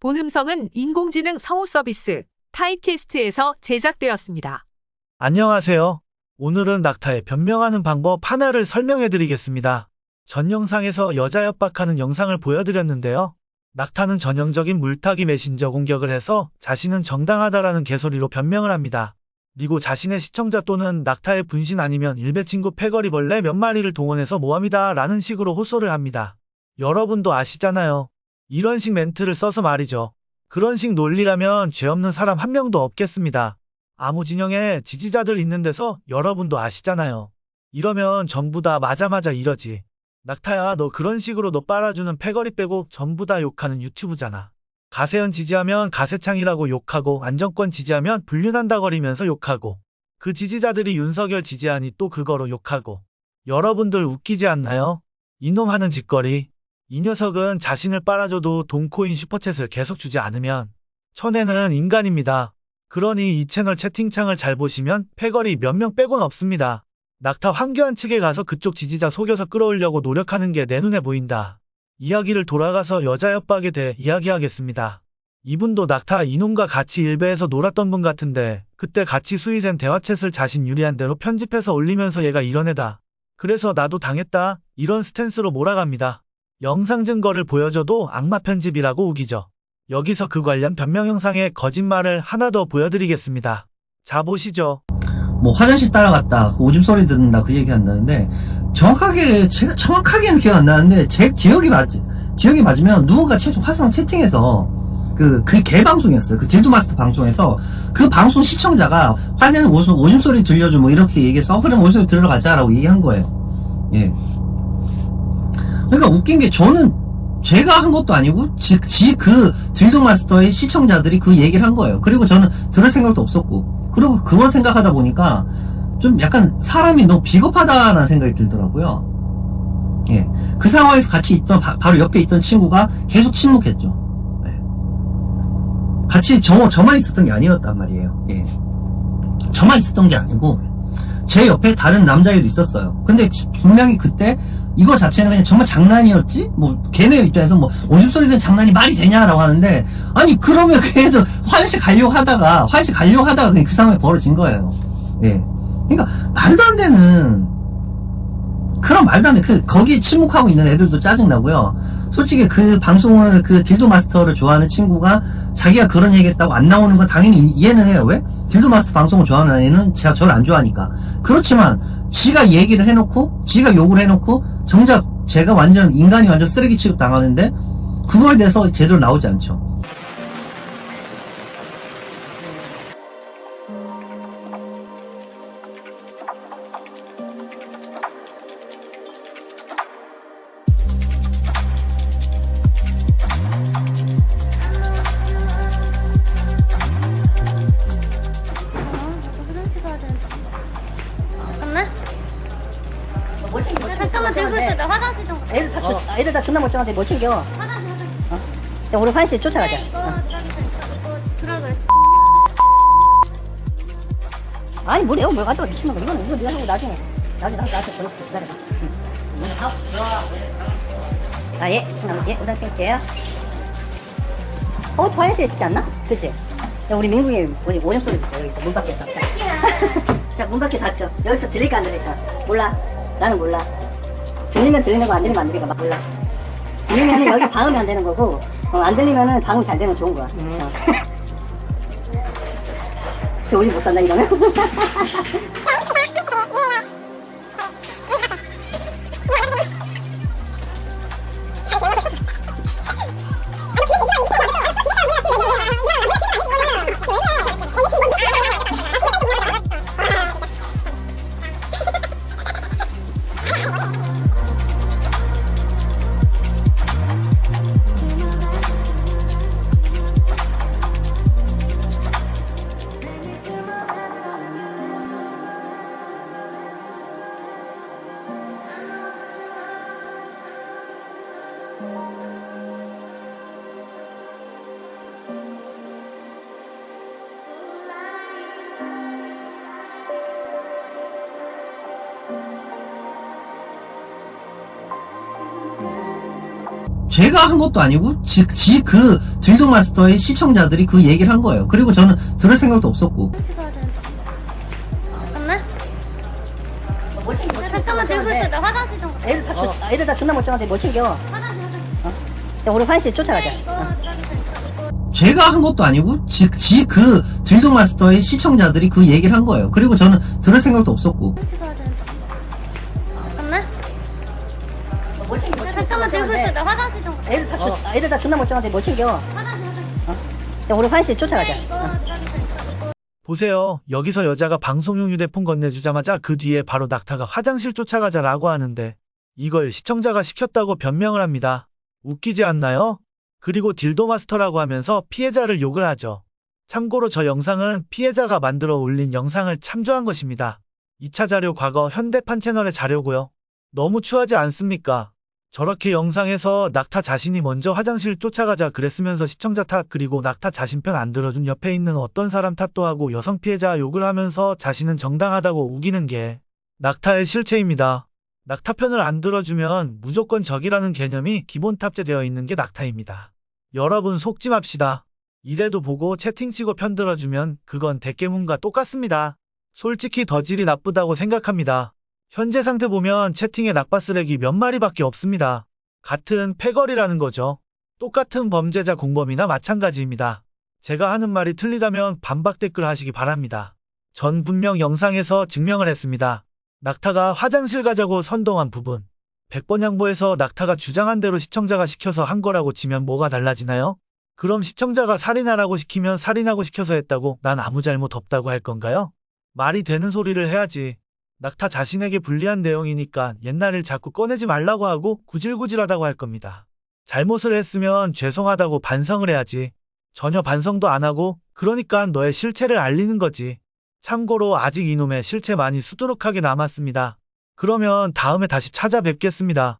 본 음성은 인공지능 성우 서비스 타이캐스트에서 제작되었습니다. 안녕하세요. 오늘은 낙타에 변명하는 방법 하나를 설명해 드리겠습니다. 전 영상에서 여자 협박하는 영상을 보여드렸는데요. 낙타는 전형적인 물타기 메신저 공격을 해서 자신은 정당하다라는 개소리로 변명을 합니다. 그리고 자신의 시청자 또는 낙타의 분신 아니면 일베 친구 패거리벌레 몇 마리를 동원해서 모함이다 라는 식으로 호소를 합니다. 여러분도 아시잖아요. 이런 식 멘트를 써서 말이죠. 그런 식 논리라면 죄 없는 사람 한 명도 없겠습니다. 아무 진영에 지지자들 있는 데서 여러분도 아시잖아요. 이러면 전부 다 맞아맞아 이러지. 낙타야 너 그런 식으로 너 빨아주는 패거리 빼고 전부 다 욕하는 유튜브잖아. 가세현 지지하면 가세창이라고 욕하고 안정권 지지하면 불륜한다 거리면서 욕하고 그 지지자들이 윤석열 지지하니 또 그거로 욕하고 여러분들 웃기지 않나요? 이놈 하는 짓거리. 이 녀석은 자신을 빨아줘도 돈코인 슈퍼챗을 계속 주지 않으면 천에는 인간입니다. 그러니 이 채널 채팅창을 잘 보시면 패거리 몇 명 빼곤 없습니다. 낙타 황교안 측에 가서 그쪽 지지자 속여서 끌어오려고 노력하는 게 내 눈에 보인다. 이야기를 돌아가서 여자 협박에 대해 이야기하겠습니다. 이분도 낙타 이놈과 같이 일베에서 놀았던 분 같은데 그때 같이 수의센 대화챗을 자신 유리한 대로 편집해서 올리면서 얘가 이런 애다. 그래서 나도 당했다. 이런 스탠스로 몰아갑니다. 영상 증거를 보여줘도 악마 편집이라고 우기죠. 여기서 그 관련 변명 영상의 거짓말을 하나 더 보여드리겠습니다. 자 보시죠. 뭐 화장실 따라갔다 그 오줌 소리 듣는다 그 얘기 한다는데 정확하게 제가 정확하게는 기억 안 나는데 제 기억이 맞 기억이 맞으면 누군가 채, 화상 채팅에서 그, 그 개방송이었어요. 그 딜드 마스터 방송에서 그 방송 시청자가 화장실 오줌, 오줌 소리 들려줘 뭐 이렇게 얘기해서 어, 그럼 오줌 소리 들어가자라고 얘기한 거예요. 예. 그러니까 웃긴 게 저는 제가 한 것도 아니고 지, 지, 그 딜드 마스터의 시청자들이 그 얘기를 한 거예요. 그리고 저는 들을 생각도 없었고 그리고 그걸 생각하다 보니까 좀 약간 사람이 너무 비겁하다라는 생각이 들더라고요. 예. 그 상황에서 같이 있던, 바, 로 옆에 있던 친구가 계속 침묵했죠. 예. 같이 저, 저만 있었던 게 아니었단 말이에요. 예. 저만 있었던 게 아니고, 제 옆에 다른 남자애도 있었어요. 근데 분명히 그때 이거 자체는 그냥 정말 장난이었지? 뭐, 걔네 입장에서 뭐, 오줌 소리 는 장난이 말이 되냐라고 하는데, 아니, 그러면 걔도 화장실 가려고 하다가, 화장실 가려고 하다가 그냥 그 상황이 벌어진 거예요. 예. 그러니까, 말도 안 되는, 그런 말도 안 돼. 그, 거기 침묵하고 있는 애들도 짜증나고요. 솔직히 그 방송을, 그 딜도 마스터를 좋아하는 친구가 자기가 그런 얘기 했다고 안 나오는 건 당연히 이해는 해요. 왜? 딜도 마스터 방송을 좋아하는 애는 제가 저를 안 좋아하니까. 그렇지만, 지가 얘기를 해놓고, 지가 욕을 해놓고, 정작 제가 완전, 인간이 완전 쓰레기 취급 당하는데, 그거에 대해서 제대로 나오지 않죠. 나 화장실 좀. 가. 애들 다, 어, 애들 다 존나 멀쩡한데 못 챙겨. 어? 화장실 화장실. 야, 우리 화장실 쫓아가자. 이거 어. 이거 들어 그래. 아니, 뭘, 뭘 갖다가 미친놈아. 이거는, 이거 네가 하고 나중에. 나중에 나한테 나한테 전화할게. 기다려봐. 응. 아, 예. 잠깐만, 예. 우선 챙길게요. 어, 화장실에 있지 않나? 그치? 야, 우리 민국이 어디 오줌 소리 듣어 여기 있어. 문 밖에 있어. 자, 문 밖에 닫혀. 여기서 들릴까, 안 들릴까? 몰라. 나는 몰라. 들리면 들리는 거, 안 들리면 안 들리는 거 몰라. 들리면 여기 방음이 안 되는 거고, 어, 안 들리면은 방음 잘 되면 좋은 거야. 어. 저 우리 못 산다, 이러면. 제가 한 것도 아니고 지그 딜도 마스터의 시청자들이 그 얘기를 한 거예요. 그리고 저는 들을 생각도 없었고 들어야 되는데. 잠깐만. 뭘 챙겨, 나 잠깐만 들고 있어. 나 화장실 좀. 갔다 애들 다, 어, 애들 다 존나 멀쩡한데 뭘 챙겨. 화장실 화장실. 야, 우리 화장실 쫓아가자. 이거 어. 제가 한 것도 아니고 지그 딜도 마스터의 시청자들이 그 얘기를 한 거예요. 그리고 저는 들을 생각도 없었고 나 화장실 좀. 애들 다, 어, 애들 다 존나 멀쩡한데 뭘 챙겨. 화장실 화장실. 야, 우리 화장실 쫓아가자. 이거 어. 이거. 보세요. 여기서 여자가 방송용 휴대폰 건네주자마자 그 뒤에 바로 낙타가 화장실 쫓아가자라고 하는데 이걸 시청자가 시켰다고 변명을 합니다. 웃기지 않나요? 그리고 딜도 마스터라고 하면서 피해자를 욕을 하죠. 참고로 저 영상은 피해자가 만들어 올린 영상을 참조한 것입니다. 2차 자료 과거 현대판 채널의 자료고요. 너무 추하지 않습니까? 저렇게 영상에서 낙타 자신이 먼저 화장실 쫓아가자 그랬으면서 시청자 탓 그리고 낙타 자신 편 안 들어준 옆에 있는 어떤 사람 탓도 하고 여성 피해자 욕을 하면서 자신은 정당하다고 우기는 게 낙타의 실체입니다. 낙타 편을 안 들어주면 무조건 적이라는 개념이 기본 탑재되어 있는 게 낙타입니다. 여러분 속지 맙시다. 이래도 보고 채팅 치고 편 들어주면 그건 대깨문과 똑같습니다. 솔직히 더 질이 나쁘다고 생각합니다. 현재 상태 보면 채팅에 낙바 쓰레기 몇 마리밖에 없습니다. 같은 패거리라는 거죠. 똑같은 범죄자 공범이나 마찬가지입니다. 제가 하는 말이 틀리다면 반박 댓글 하시기 바랍니다. 전 분명 영상에서 증명을 했습니다. 낙타가 화장실 가자고 선동한 부분. 100번 양보해서 낙타가 주장한 대로 시청자가 시켜서 한 거라고 치면 뭐가 달라지나요? 그럼 시청자가 살인하라고 시키면 살인하고 시켜서 했다고 난 아무 잘못 없다고 할 건가요? 말이 되는 소리를 해야지. 낙타 자신에게 불리한 내용이니까 옛날 일 자꾸 꺼내지 말라고 하고 구질구질하다고 할 겁니다. 잘못을 했으면 죄송하다고 반성을 해야지. 전혀 반성도 안 하고 그러니까 너의 실체를 알리는 거지. 참고로 아직 이놈의 실체 많이 수두룩하게 남았습니다. 그러면 다음에 다시 찾아뵙겠습니다.